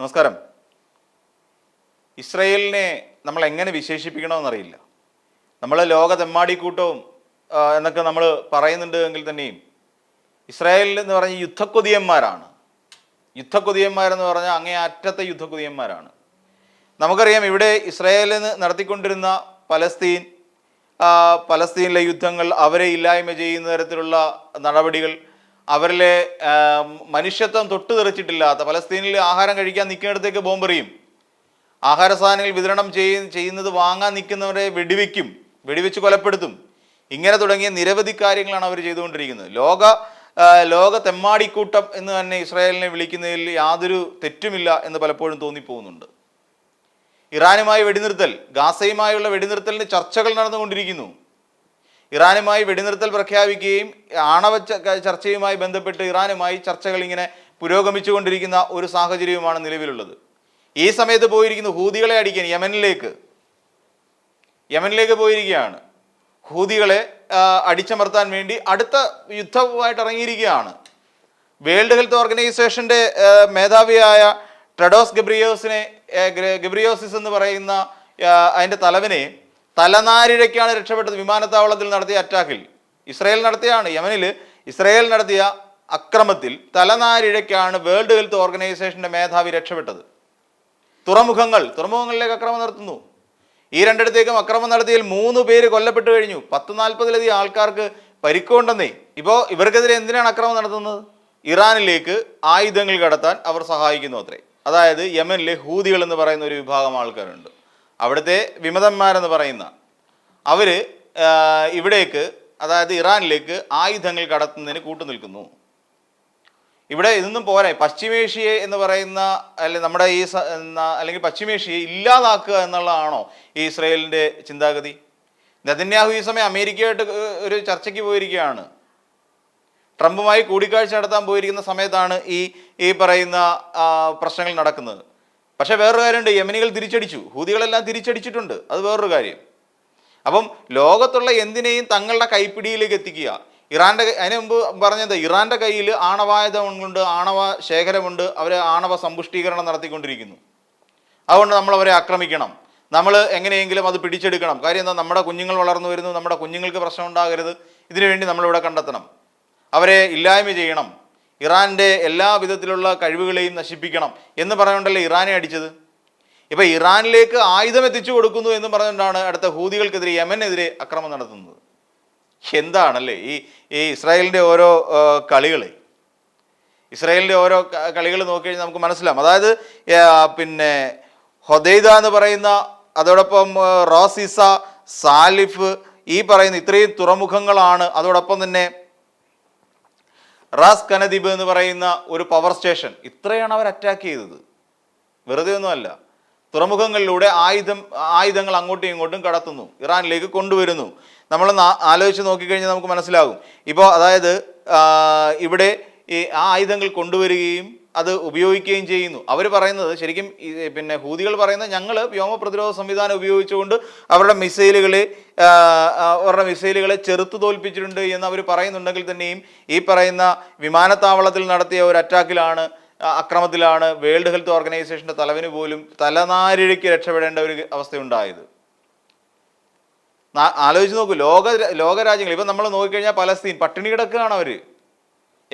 നമസ്കാരം. ഇസ്രയേലിനെ നമ്മൾ എങ്ങനെ വിശേഷിപ്പിക്കണമെന്നറിയില്ല. നമ്മൾ ലോകതെമ്മാടിക്കൂട്ടവും എന്നൊക്കെ നമ്മൾ പറയുന്നുണ്ട് എങ്കിൽ തന്നെയും ഇസ്രായേലിൽ എന്ന് പറഞ്ഞ യുദ്ധക്കൊതിയന്മാരാണ്. യുദ്ധക്കൊതിയന്മാരെന്ന് പറഞ്ഞാൽ അങ്ങേ അറ്റത്തെ യുദ്ധക്കൊതിയന്മാരാണ്. നമുക്കറിയാം ഇവിടെ ഇസ്രായേലിൽ നടത്തിക്കൊണ്ടിരുന്ന പലസ്തീൻ പലസ്തീനിലെ യുദ്ധങ്ങൾ അവരെ ഇല്ലായ്മ ചെയ്യുന്ന തരത്തിലുള്ള നടപടികൾ അവരിലെ മനുഷ്യത്വം തൊട്ടു തെറിച്ചിട്ടില്ലാത്ത പലസ്തീനിൽ ആഹാരം കഴിക്കാൻ നിൽക്കുന്നിടത്തേക്ക് ബോംബെറിയും. ആഹാര സാധനങ്ങൾ വിതരണം ചെയ്യ ചെയ്യുന്നത് വാങ്ങാൻ നിൽക്കുന്നവരെ വെടിവെക്കും വെടിവെച്ച് കൊലപ്പെടുത്തും. ഇങ്ങനെ തുടങ്ങിയ നിരവധി കാര്യങ്ങളാണ് അവർ ചെയ്തുകൊണ്ടിരിക്കുന്നത്. ലോക ലോകത്തെമ്മാടിക്കൂട്ടം ലോക തെമ്മാടിക്കൂട്ടം എന്ന് തന്നെ ഇസ്രായേലിനെ വിളിക്കുന്നതിൽ യാതൊരു തെറ്റുമില്ല എന്ന് പലപ്പോഴും തോന്നിപ്പോകുന്നുണ്ട്. ഇറാനുമായി വെടിനിർത്തൽ ഗാസയുമായുള്ള വെടിനിർത്തലിന് ചർച്ചകൾ നടന്നുകൊണ്ടിരിക്കുന്നു. ഇറാനുമായി വെടിനിർത്തൽ പ്രഖ്യാപിക്കുകയും ആണവ ചർച്ചയുമായി ബന്ധപ്പെട്ട് ഇറാനുമായി ചർച്ചകൾ ഇങ്ങനെ പുരോഗമിച്ചുകൊണ്ടിരിക്കുന്ന ഒരു സാഹചര്യവുമാണ് നിലവിലുള്ളത്. ഈ സമയത്ത് പോയിരിക്കുന്ന ഹൂതികളെ അടിക്കാൻ യമനിലേക്ക്. യമനിലേക്ക് പോയിരിക്കുകയാണ്. ഹൂതികളെ അടിച്ചമർത്താൻ വേണ്ടി അടുത്ത യുദ്ധവുമായിട്ട് ഇറങ്ങിയിരിക്കുകയാണ്. വേൾഡ് ഹെൽത്ത് ഓർഗനൈസേഷന്റെ മേധാവിയായ ട്രഡോസ് ഗബ്രിയോസിനെ ഗബ്രിയോസിസ് എന്ന് പറയുന്ന അതിന്റെ തലവനെ തലനാരിഴയ്ക്കാണ് രക്ഷപ്പെട്ടത്. വിമാനത്താവളത്തിൽ നടത്തിയ അറ്റാക്കിൽ ഇസ്രയേൽ നടത്തിയാണ്. യമനിൽ ഇസ്രയേൽ നടത്തിയ അക്രമത്തിൽ തലനാരിഴയ്ക്കാണ് വേൾഡ് ഹെൽത്ത് ഓർഗനൈസേഷന്റെ മേധാവി രക്ഷപ്പെട്ടത്. തുറമുഖങ്ങൾ തുറമുഖങ്ങളിലേക്ക് അക്രമം നടത്തുന്നു. ഈ രണ്ടിടത്തേക്കും അക്രമം നടത്തിയതിൽ മൂന്ന് പേര് കൊല്ലപ്പെട്ടു കഴിഞ്ഞു. പത്ത് നാൽപ്പതിലധികം ആൾക്കാർക്ക് പരിക്കുണ്ടെന്നേ. ഇപ്പോൾ ഇവർക്കെതിരെ എന്തിനാണ് അക്രമം നടത്തുന്നത്? ഇറാനിലേക്ക് ആയുധങ്ങൾ കടത്താൻ അവർ സഹായിക്കുന്നു അത്രേ. അതായത് യമനിലെ ഹൂതികൾ എന്ന് പറയുന്ന ഒരു വിഭാഗം ആൾക്കാരുണ്ട്. അവിടുത്തെ വിമതന്മാരെന്ന് പറയുന്ന അവർ ഇവിടേക്ക് അതായത് ഇറാനിലേക്ക് ആയുധങ്ങൾ കടത്തുന്നതിന് കൂട്ടുനിൽക്കുന്നു ഇവിടെ ഇതൊന്നും പോരാ. പശ്ചിമേഷ്യയെ എന്ന് പറയുന്ന അല്ലെ നമ്മുടെ ഈ അല്ലെങ്കിൽ പശ്ചിമേഷ്യയെ ഇല്ലാതാക്കുക എന്നുള്ളതാണോ ഈ ഇസ്രയേലിന്റെ ചിന്താഗതി? നെതന്യാഹു ഈ സമയം അമേരിക്കയായിട്ട് ഒരു ചർച്ചയ്ക്ക് പോയിരിക്കുകയാണ്. ട്രംപുമായി കൂടിക്കാഴ്ച നടത്താൻ പോയിരിക്കുന്ന സമയത്താണ് ഈ ഈ പറയുന്ന പ്രശ്നങ്ങൾ നടക്കുന്നത്. പക്ഷേ വേറൊരു കാര്യമുണ്ട് യമനികൾ തിരിച്ചടിച്ചു. ഹൂതികളെല്ലാം തിരിച്ചടിച്ചിട്ടുണ്ട്. അത് വേറൊരു കാര്യം. അപ്പം ലോകത്തുള്ള എന്തിനേയും തങ്ങളുടെ കൈപ്പിടിയിലേക്ക് എത്തിക്കുക. ഇറാന്റെ കൈ- അതിന് മുമ്പ് പറഞ്ഞത് ഇറാന്റെ കയ്യിൽ ആണവായുധമുണ്ട് ആണവ ശേഖരമുണ്ട് അവർ ആണവ സമ്പുഷ്ടീകരണം നടത്തിക്കൊണ്ടിരിക്കുന്നു. അതുകൊണ്ട് നമ്മൾ അവരെ ആക്രമിക്കണം. നമ്മൾ എങ്ങനെയെങ്കിലും അത് പിടിച്ചെടുക്കണം. കാര്യം എന്താ? നമ്മുടെ കുഞ്ഞുങ്ങൾ വളർന്നു വരുന്നു നമ്മുടെ കുഞ്ഞുങ്ങൾക്ക് പ്രശ്നം ഉണ്ടാകരുത്. ഇതിനുവേണ്ടി നമ്മളിവിടെ കണ്ടെത്തണം. അവരെ ഇല്ലായ്മ ചെയ്യണം. ഇറാന്റെ എല്ലാ വിധത്തിലുള്ള കഴിവുകളെയും നശിപ്പിക്കണം എന്ന് പറഞ്ഞുകൊണ്ടല്ലേ ഇറാനെ അടിച്ചത്? ഇപ്പൊ ഇറാനിലേക്ക് ആയുധം എത്തിച്ചു കൊടുക്കുന്നു എന്ന് പറഞ്ഞുകൊണ്ടാണ് അടുത്ത ഹൂതികൾക്കെതിരെ യമനെതിരെ അക്രമം നടത്തുന്നത്. എന്താണല്ലേ ഈ ഈ ഇസ്രായേലിന്റെ ഓരോ കളികൾ ഇസ്രായേലിന്റെ ഓരോ കളികൾ നോക്കിക്കഴിഞ്ഞാൽ നമുക്ക് മനസ്സിലാവും. അതായത് പിന്നെ ഹൊദൈദ എന്ന് പറയുന്ന അതോടൊപ്പം റോസിസ സാലിഫ് ഈ പറയുന്ന ഇത്രയും തുറമുഖങ്ങളാണ്. അതോടൊപ്പം തന്നെ റാസ് കനദീപ് എന്ന് പറയുന്ന ഒരു പവർ സ്റ്റേഷൻ ഇത്രയാണ് അവർ അറ്റാക്ക് ചെയ്തത്. വെറുതെ ഒന്നുമല്ല തുറമുഖങ്ങളിലൂടെ ആയുധം ആയുധങ്ങൾ അങ്ങോട്ടും ഇങ്ങോട്ടും കടത്തുന്നു. ഇറാനിലേക്ക് കൊണ്ടുവരുന്നു. നമ്മൾ ആലോചിച്ച് നോക്കിക്കഴിഞ്ഞാൽ നമുക്ക് മനസ്സിലാകും. ഇപ്പോൾ അതായത് ഇവിടെ ഈ ആ ആയുധങ്ങൾ കൊണ്ടുവരികയും അത് ഉപയോഗിക്കുകയും ചെയ്യുന്നു. അവർ പറയുന്നത് ശരിക്കും പിന്നെ ഹൂതികൾ പറയുന്നത് ഞങ്ങൾ വ്യോമ പ്രതിരോധ സംവിധാനം ഉപയോഗിച്ചുകൊണ്ട് അവരുടെ മിസൈലുകളെ അവരുടെ മിസൈലുകളെ ചെറുത്തു തോൽപ്പിച്ചിട്ടുണ്ട് എന്ന് അവർ പറയുന്നുണ്ടെങ്കിൽ തന്നെയും ഈ പറയുന്ന വിമാനത്താവളത്തിൽ നടത്തിയ ഒരു അറ്റാക്കിലാണ് അക്രമത്തിലാണ് വേൾഡ് ഹെൽത്ത് ഓർഗനൈസേഷന്റെ തലവിന് പോലും തലനാരിഴയ്ക്ക് രക്ഷപ്പെടേണ്ട ഒരു അവസ്ഥയുണ്ടായത്. ആലോചിച്ച് നോക്കൂ ലോക ലോകരാജ്യങ്ങൾ ഇപ്പം നമ്മൾ നോക്കിക്കഴിഞ്ഞാൽ പലസ്തീൻ പട്ടിണി കിടക്കുകയാണ് അവർ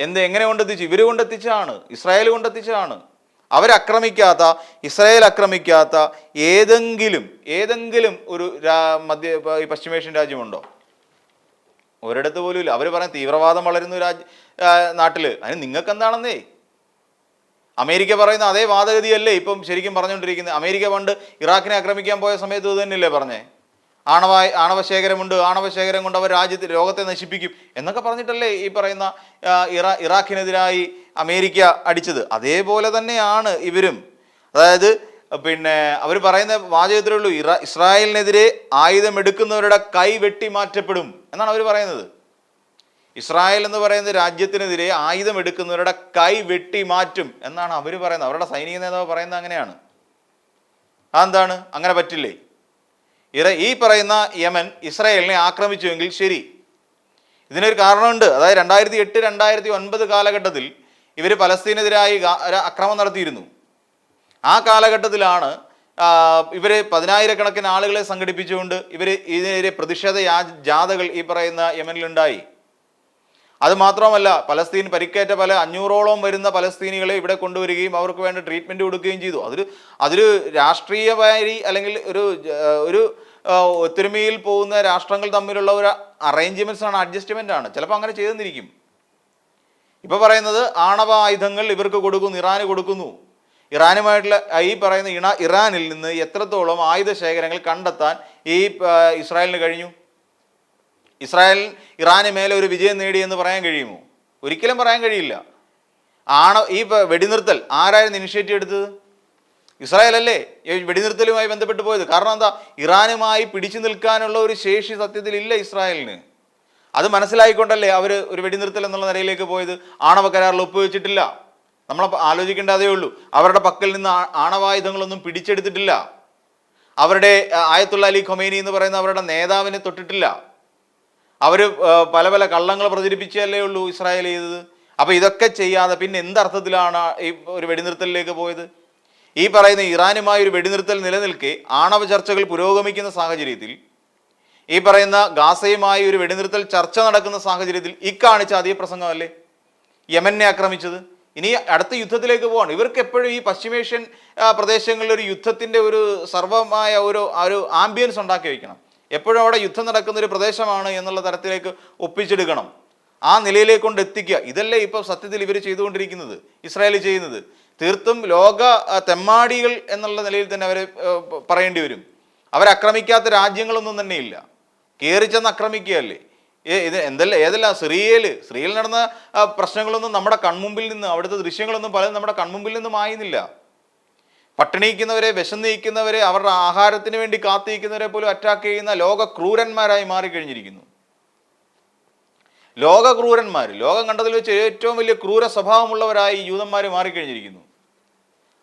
എന്ത് എങ്ങനെ കൊണ്ടെത്തിച്ചു? ഇവർ കൊണ്ടെത്തിച്ചതാണ്. ഇസ്രായേൽ കൊണ്ടെത്തിച്ചതാണ്. അവരക്രമിക്കാത്ത ഇസ്രായേൽ ആക്രമിക്കാത്ത ഏതെങ്കിലും ഏതെങ്കിലും ഒരു മധ്യ ഈ പശ്ചിമേഷ്യൻ രാജ്യമുണ്ടോ? ഒരിടത്ത് പോലും ഇല്ല. അവർ പറയാൻ തീവ്രവാദം വളരുന്ന രാജ്യ നാട്ടിൽ അതിന് നിങ്ങൾക്ക് എന്താണെന്നേ അമേരിക്ക പറയുന്ന അതേ വാദഗതിയല്ലേ ഇപ്പം ശരിക്കും പറഞ്ഞുകൊണ്ടിരിക്കുന്നത്? അമേരിക്ക പണ്ട് ഇറാഖിനെ ആക്രമിക്കാൻ പോയ സമയത്ത് ഇത് തന്നെയല്ലേ പറഞ്ഞേ? ആണവ ആണവ ശേഖരമുണ്ട് ആണവ കൊണ്ട് അവർ രാജ്യത്ത് ലോകത്തെ നശിപ്പിക്കും എന്നൊക്കെ പറഞ്ഞിട്ടല്ലേ ഈ പറയുന്ന ഇറാ ഇറാഖിനെതിരായി അമേരിക്ക അടിച്ചത്. അതേപോലെ തന്നെയാണ് ഇവരും. അതായത് പിന്നെ അവർ പറയുന്ന വാചകത്തിലേ ഉള്ളൂ ഇറാ ഇസ്രായേലിനെതിരെ ആയുധം എടുക്കുന്നവരുടെ കൈ വെട്ടി മാറ്റപ്പെടും എന്നാണ് അവർ പറയുന്നത്. ഇസ്രായേൽ എന്ന് പറയുന്ന രാജ്യത്തിനെതിരെ ആയുധം എടുക്കുന്നവരുടെ കൈ വെട്ടി മാറ്റും എന്നാണ് അവർ പറയുന്നത്. അവരുടെ സൈനിക നേതാവ് പറയുന്നത് അങ്ങനെയാണ്. അതെന്താണ്? അങ്ങനെ പറ്റില്ലേ? ഇറ ഈ പറയുന്ന യമൻ ഇസ്രയേലിനെ ആക്രമിച്ചുവെങ്കിൽ ശരി. ഇതിനൊരു കാരണമുണ്ട്. അതായത് രണ്ടായിരത്തി എട്ട് രണ്ടായിരത്തി ഒൻപത് കാലഘട്ടത്തിൽ ഇവർ പലസ്തീനെതിരായി അക്രമം നടത്തിയിരുന്നു. ആ കാലഘട്ടത്തിലാണ് ഇവർ പതിനായിരക്കണക്കിന് ആളുകളെ സംഘടിപ്പിച്ചുകൊണ്ട് ഇവർ ഇതിനെതിരെ പ്രതിഷേധ ജാഥകൾ ഈ പറയുന്ന യമനിലുണ്ടായി. അത് മാത്രമല്ല പലസ്തീൻ പരിക്കേറ്റ പല അഞ്ഞൂറോളം വരുന്ന പലസ്തീനികളെ ഇവിടെ കൊണ്ടുവരികയും അവർക്ക് വേണ്ട ട്രീറ്റ്മെന്റ് കൊടുക്കുകയും ചെയ്തു. അതൊരു അതൊരു രാഷ്ട്രീയമായി അല്ലെങ്കിൽ ഒരു ഒരു ഒത്തൊരുമയിൽ പോകുന്ന രാഷ്ട്രങ്ങൾ തമ്മിലുള്ള ഒരു അറേഞ്ച്മെന്റ്സ് ആണ് അഡ്ജസ്റ്റ്മെന്റ് ആണ്. ചിലപ്പോൾ അങ്ങനെ ചെയ്തെന്നിരിക്കും. ഇപ്പൊ പറയുന്നത് ആണവ ആയുധങ്ങൾ ഇവർക്ക് കൊടുക്കുന്നു ഇറാന് കൊടുക്കുന്നു. ഇറാനുമായിട്ടുള്ള ഈ പറയുന്ന ഇണ ഇറാനിൽ നിന്ന് എത്രത്തോളം ആയുധ ശേഖരങ്ങൾ കണ്ടെത്താൻ ഈ ഇസ്രായേലിന് കഴിഞ്ഞു? ഇസ്രായേൽ ഇറാന് മേലെ ഒരു വിജയം നേടി എന്ന് പറയാൻ കഴിയുമോ? ഒരിക്കലും പറയാൻ കഴിയില്ല. ആണ ഈ വെടിനിർത്തൽ ആരായിരുന്നു ഇനിഷ്യേറ്റീവ് എടുത്തത്? ഈ വെടിനിർത്തലുമായി ബന്ധപ്പെട്ട് പോയത്. കാരണം എന്താ? ഇറാനുമായി പിടിച്ചു നിൽക്കാനുള്ള ഒരു ശേഷി സത്യത്തിൽ ഇല്ല ഇസ്രായേലിന്. അത് മനസ്സിലായിക്കൊണ്ടല്ലേ അവർ ഒരു വെടിനിർത്തൽ എന്നുള്ള നിലയിലേക്ക് പോയത്? ആണവ കരാറിൽ ഒപ്പുവെച്ചിട്ടില്ല. നമ്മൾ ആലോചിക്കേണ്ട അതേ ഉള്ളൂ. അവരുടെ പക്കൽ നിന്ന് ആണവായുധങ്ങളൊന്നും പിടിച്ചെടുത്തിട്ടില്ല. അവരുടെ ആയത്തുള്ള അലി ഖൊമേനി എന്ന് പറയുന്ന അവരുടെ നേതാവിനെ തൊട്ടിട്ടില്ല. അവർ പല പല കള്ളങ്ങൾ പ്രചരിപ്പിച്ചല്ലേ ഉള്ളൂ ഇസ്രായേൽ ചെയ്തത്. അപ്പോൾ ഇതൊക്കെ ചെയ്യാതെ പിന്നെ എന്തർത്ഥത്തിലാണ് ഈ ഒരു വെടിനിർത്തലിലേക്ക് പോയത്? ഈ പറയുന്ന ഇറാനുമായി ഒരു വെടിനിർത്തൽ നിലനിൽക്കെ ആണവ ചർച്ചകൾ പുരോഗമിക്കുന്ന സാഹചര്യത്തിൽ ഈ പറയുന്ന ഗാസയുമായി ഒരു വെടിനിർത്തൽ ചർച്ച നടക്കുന്ന സാഹചര്യത്തിൽ ഇക്കാണിച്ച അതേ പ്രസംഗമല്ലേ യമനെ ആക്രമിച്ചത്. ഇനി അടുത്ത യുദ്ധത്തിലേക്ക് പോവാണ്. ഇവർക്ക് എപ്പോഴും ഈ പശ്ചിമേഷ്യൻ പ്രദേശങ്ങളിൽ ഒരു യുദ്ധത്തിന്റെ ഒരു സർവമായ ഒരു ഒരു ആംബിയൻസ് ഉണ്ടാക്കി വയ്ക്കണം എപ്പോഴും അവിടെ യുദ്ധം നടക്കുന്ന ഒരു പ്രദേശമാണ് എന്നുള്ള തരത്തിലേക്ക് ഒപ്പിച്ചെടുക്കണം. ആ നിലയിലേക്ക് കൊണ്ട് എത്തിക്കുക. ഇതല്ലേ ഇപ്പോൾ സത്യത്തിൽ ഇവർ ചെയ്തുകൊണ്ടിരിക്കുന്നത് ഇസ്രായേൽ ചെയ്യുന്നത്. തീർത്തും ലോക തെമ്മാടികൾ എന്നുള്ള നിലയിൽ തന്നെ അവർ പറയേണ്ടി വരും. അവരാക്രമിക്കാത്ത രാജ്യങ്ങളൊന്നും തന്നെ ഇല്ല കയറി ചെന്ന് ആക്രമിക്കുകയല്ലേ ഇത് എന്തല്ല ഏതല്ല സിറിയയിൽ സിറിയയിൽ നടന്ന പ്രശ്നങ്ങളൊന്നും നമ്മുടെ കൺമുമ്പിൽ നിന്ന് അവിടുത്തെ ദൃശ്യങ്ങളൊന്നും പലതും നമ്മുടെ കൺമുമ്പിൽ നിന്നും ആയിരുന്നില്ല. പട്ടിണിയിക്കുന്നവരെ വിശന്നിരിക്കുന്നവരെ അവരുടെ ആഹാരത്തിന് വേണ്ടി കാത്തിരിക്കുന്നവരെ പോലും അറ്റാക്ക് ചെയ്യുന്ന ലോക ക്രൂരന്മാരായി മാറിക്കഴിഞ്ഞിരിക്കുന്നു. ലോക ക്രൂരന്മാർ ലോകം കണ്ടതിൽ വെച്ച് ഏറ്റവും വലിയ ക്രൂര സ്വഭാവമുള്ളവരായി യൂതന്മാർ മാറിക്കഴിഞ്ഞിരിക്കുന്നു.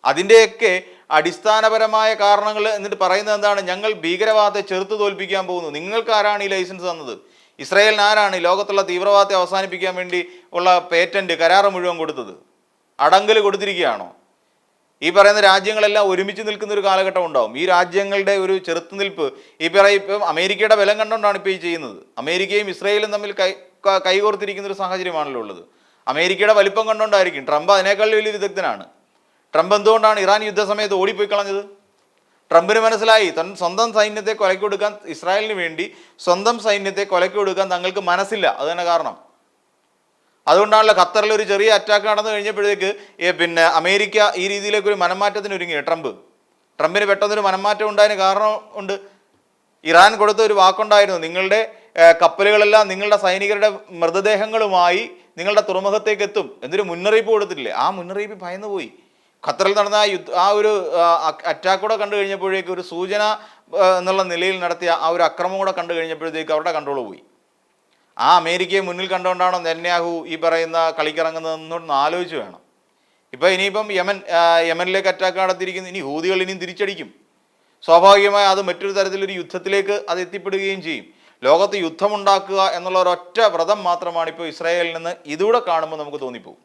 അതിന്റെയൊക്കെ അടിസ്ഥാനപരമായ കാരണങ്ങൾ എന്നിട്ട് പറയുന്നത് എന്താണ്? ഞങ്ങൾ ഭീകരവാദത്തെ ചെറുത്ത് തോൽപ്പിക്കാൻ പോകുന്നു. നിങ്ങൾക്ക് ആരാണ് ഈ ലൈസൻസ് തന്നത്? ഇസ്രായേലിന് ആരാണ് ഈ ലോകത്തുള്ള തീവ്രവാദത്തെ അവസാനിപ്പിക്കാൻ വേണ്ടി ഉള്ള പേറ്റന്റ് കരാറ് മുഴുവൻ കൊടുത്തത്? അടങ്കൽ കൊടുത്തിരിക്കുകയാണോ? ഈ പറയുന്ന രാജ്യങ്ങളെല്ലാം ഒരുമിച്ച് നിൽക്കുന്ന ഒരു കാലഘട്ടം ഉണ്ടാവും. ഈ രാജ്യങ്ങളുടെ ഒരു ചെറുത്തുനിൽപ്പ് ഈ പറയും ഇപ്പം അമേരിക്കയുടെ ബലം കണ്ടുകൊണ്ടാണ് ഇപ്പോൾ ഈ ചെയ്യുന്നത്. അമേരിക്കയും ഇസ്രായേലും തമ്മിൽ കൈ കൈകോർത്തിരിക്കുന്ന ഒരു സാഹചര്യമാണല്ലോ ഉള്ളത്. അമേരിക്കയുടെ വലിപ്പം കണ്ടുകൊണ്ടായിരിക്കും. ട്രംപ് അതിനേക്കാൾ വലിയ വിദഗ്ധനാണ്. ട്രംപ് എന്തുകൊണ്ടാണ് ഇറാൻ യുദ്ധസമയത്ത് ഓടിപ്പോയി കളഞ്ഞത്? ട്രംപിന് മനസ്സിലായി തൻ സ്വന്തം സൈന്യത്തെ കൊലയ്ക്ക് കൊടുക്കാൻ ഇസ്രായേലിന് വേണ്ടി സ്വന്തം സൈന്യത്തെ കൊലയ്ക്ക് കൊടുക്കാൻ തങ്ങൾക്ക് മനസ്സില്ല. അത് തന്നെ കാരണം. അതുകൊണ്ടാണല്ലോ ഖത്തറിൽ ഒരു ചെറിയ അറ്റാക്ക് നടന്നു കഴിഞ്ഞപ്പോഴത്തേക്ക് പിന്നെ അമേരിക്ക ഈ രീതിയിലേക്ക് ഒരു മനംമാറ്റത്തിന് ഒരുങ്ങി ട്രംപ്. ട്രംപിന് പെട്ടെന്നൊരു മനംമാറ്റം ഉണ്ടായതിന് കാരണം ഉണ്ട്. ഇറാൻ കൊടുത്ത ഒരു വാക്കുണ്ടായിരുന്നു നിങ്ങളുടെ കപ്പലുകളെല്ലാം നിങ്ങളുടെ സൈനികരുടെ മൃതദേഹങ്ങളുമായി നിങ്ങളുടെ തുറമുഖത്തേക്ക് എത്തും. എന്നൊരു മുന്നറിയിപ്പ് കൊടുത്തിട്ടില്ലേ? ആ മുന്നറിയിപ്പ് ഭയന്നു പോയി ഖത്തറിൽ നടന്ന ആ ഒരു അറ്റാക്ക് കൂടെ കണ്ടു കഴിഞ്ഞപ്പോഴേക്കും ഒരു സൂചന എന്നുള്ള നിലയിൽ നടത്തിയ ആ ഒരു അക്രമം കൂടെ കണ്ടു കഴിഞ്ഞപ്പോഴത്തേക്ക് അവരുടെ കൺട്രോൾ പോയി. ആ അമേരിക്കയെ മുന്നിൽ കണ്ടുകൊണ്ടാണോ നെന്യാഹു ഈ പറയുന്ന കളിക്കിറങ്ങുന്നതെന്നൊന്ന് ആലോചിച്ച് വേണം. ഇപ്പം ഇനിയിപ്പം യമൻ യമനിലേക്ക് അറ്റാക്ക് നടത്തിയിരിക്കുന്നു ഇനി ഹൂതികൾ ഇനിയും തിരിച്ചടിക്കും. സ്വാഭാവികമായി അത് മറ്റൊരു തരത്തിലൊരു യുദ്ധത്തിലേക്ക് അത് എത്തിപ്പെടുകയും ചെയ്യും. ലോകത്ത് യുദ്ധമുണ്ടാക്കുക എന്നുള്ള ഒരൊറ്റ വ്രതം മാത്രമാണ് ഇപ്പോൾ ഇസ്രായേലിൽ നിന്ന് ഇതൂടെ കാണുമ്പോൾ നമുക്ക് തോന്നിപ്പോകും.